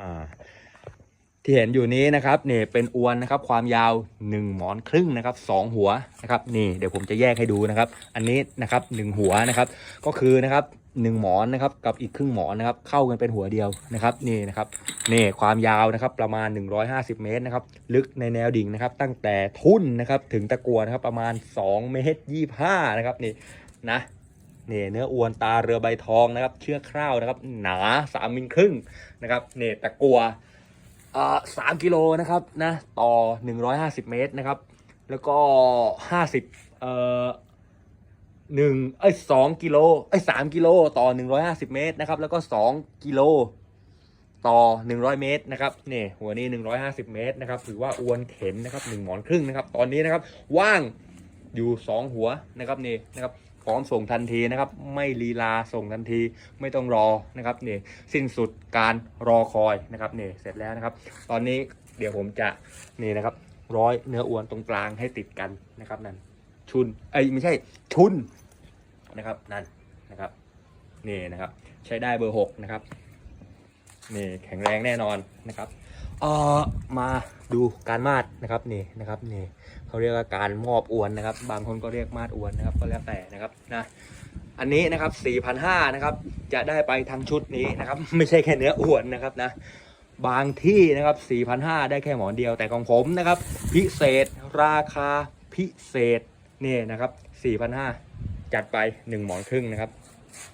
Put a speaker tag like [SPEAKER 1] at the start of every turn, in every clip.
[SPEAKER 1] อ่าที่เห็นอยู่นี้นะครับนี่เป็นอวนนะครับ ความยาวหนึ่งหมอนครึ่งนะครับสองหัวนะครับนี่เดี๋ยวผมจะแยกให้ดูนะครับ อันนี้นะครับหนึ่งหัวนะครับ ก็คือนะครับหนึ่งหมอนนะครับกับอีกครึ่งหมอนนะครับ เข้ากันเป็นหัวเดียวนะครับ นี่นะครับนี่ความยาวนะครับประมาณ 150 เมตรนะครับ ลึกในแนวดิ่งนะครับ ตั้งแต่ทุ่นนะครับถึงตะกัวนะครับประมาณ2เมตร25นะครับนี่นะ นี่เนื้ออวนตาเรือใบทองนะครับ เชือกคร่าวนะครับ หนา3มิลครึ่งนะครับเนี่ตะกัวอ่าสามกิโลนะครับนะต่อหนึ่งร้อยห้าสิบเมตรนะครับ แล้วก็ห้าสิบเอ่อหนึ่งเอ้ยสองกิโลเอ้ยสามกิโลต่อหนึ่งร้อยห้าสิบเมตรนะครับ แล้วก็สองกิโลต่อหนึ่งร้อยเมตรนะครับนี่หัวนี้หนึ่งร้อยห้าสิบเมตรนะครับถือว่าอวนเข็นนะครับหนึ่งหมอนครึ่งนะครับ ตอนนี้นะครับ ว่างอยู่สองหัวนะครับนี่นะครับ พร้อมส่งทันทีนะครับ ไม่ลีลาส่งทันทีไม่ต้องรอนะครับนี่สิ้นสุดการรอคอยนะครับนี่เสร็จแล้วนะครับ ตอนนี้เดี๋ยวผมจะนี่นะครับ ร้อยเนื้ออวนตรงกลางให้ติดกันนะครับนั่นชุนไอ้ไม่ใช่ชุนนะครับนั่นนะครับนี่นะครับ ใช้ได้เบอร์หกนะครับ นี่แข็งแรงแน่นอนนะครับเออมาดูการมาดนะครับนี่นะครับนี่เขาเรียกว่าการมอบอวนนะครับ บางคนก็เรียกมาดอวนนะครับ ก็แล้วแต่นะครับนะอันนี้นะครับ4,500นะครับจะได้ไปทั้งชุดนี้นะครับ ไม่ใช่แค่เนื้ออวนนะครับนะบางที่นะครับ4,500ได้แค่หมอนเดียวแต่ของผมนะครับ พิเศษราคาพิเศษนี่นะครับ4,500จัดไป 1 หมอนครึ่งนะครับ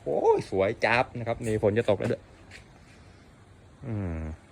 [SPEAKER 1] โอ้ยสวยจับนะครับนี่ฝนจะตกแล้วด้วย อืม